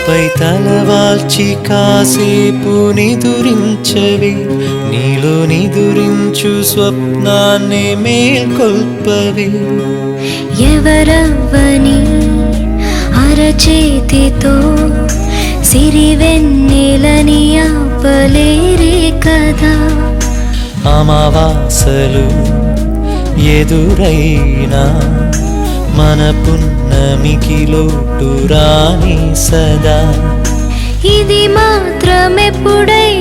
నాపై తలవాల్చి కాసేపు నిదురించవి. నీలో నిదురించు స్వప్నాన్ని మేల్కొల్పవి. ఎవరవ్వని అరచేతితో సిరివెన్నెలని ఆపలేరే కదా. అమావాసలు ఎదురైనా మన పున్నమికి లోటు రాని సదా. ఇది మాత్రమెప్పుడైనా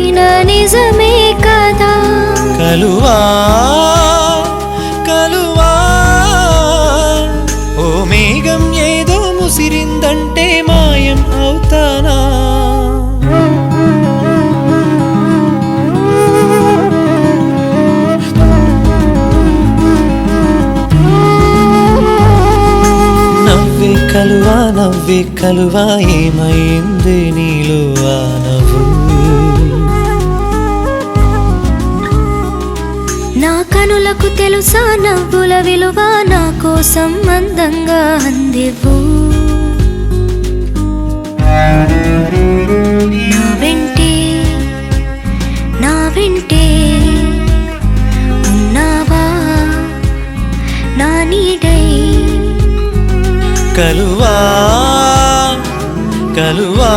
కలువా నవ్వి కలువా ఏమైంది నీలో ఆ నవ్వు? నా కనులకు తెలుసా నవ్వుల విలువ నా కోసం అందంగా అందివు కలువా కలువా.